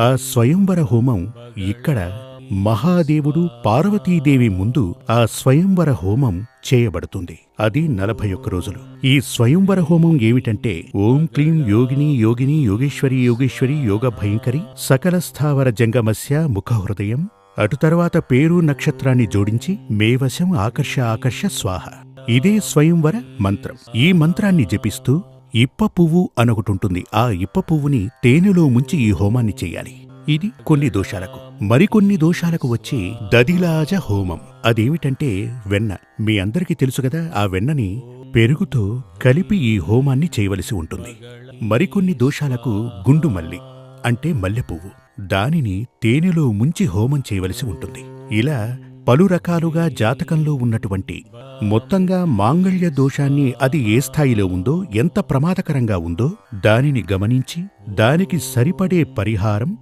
ఆ స్వయంవర హోమం ఇక్కడ మహాదేవుడు పార్వతీదేవి ముందు ఆ స్వయంవర హోమం చేయబడుతుంది. అది నలభై ఒక్క రోజులు. ఈ స్వయంవర హోమం ఏమిటంటే ఓం క్లీం యోగిని యోగిని యోగేశ్వరి యోగేశ్వరి యోగ భయంకరి సకల స్థావర జంగమస్య ముఖ హృదయం. అటు తర్వాత పేరు నక్షత్రాన్ని జోడించి మేవశం ఆకర్ష ఆకర్ష స్వాహ. ఇదే స్వయంవర మంత్రం. ఈ మంత్రాన్ని జపిస్తూ ఇప్ప పువ్వు అనొకటుంటుంది. ఆ ఇప్ప పువ్వుని తేనెలో ముంచి ఈ హోమాన్ని చేయాలి. ఇది కొన్ని దోషాలకు. మరికొన్ని దోషాలకు వచ్చి దదిలాజ హోమం. అదేమిటంటే వెన్న. మీ అందరికీ తెలుసు కదా ఆ వెన్నని పెరుగుతో కలిపి ఈ హోమాన్ని చేయవలసి ఉంటుంది. మరికొన్ని దోషాలకు గుండు మల్లి అంటే మల్లెపువ్వు దానిని తేనెలో ముంచి హోమం చేయవలసి ఉంటుంది. ఇలా పలు రకాలుగా జాతకంలో ఉన్నటువంటి మొత్తంగా మాంగళ్య దోషాన్ని అది ఏ స్థాయిలో ఉందో ఎంత ప్రమాదకరంగా ఉందో దానిని గమనించి దానికి సరిపడే పరిహారం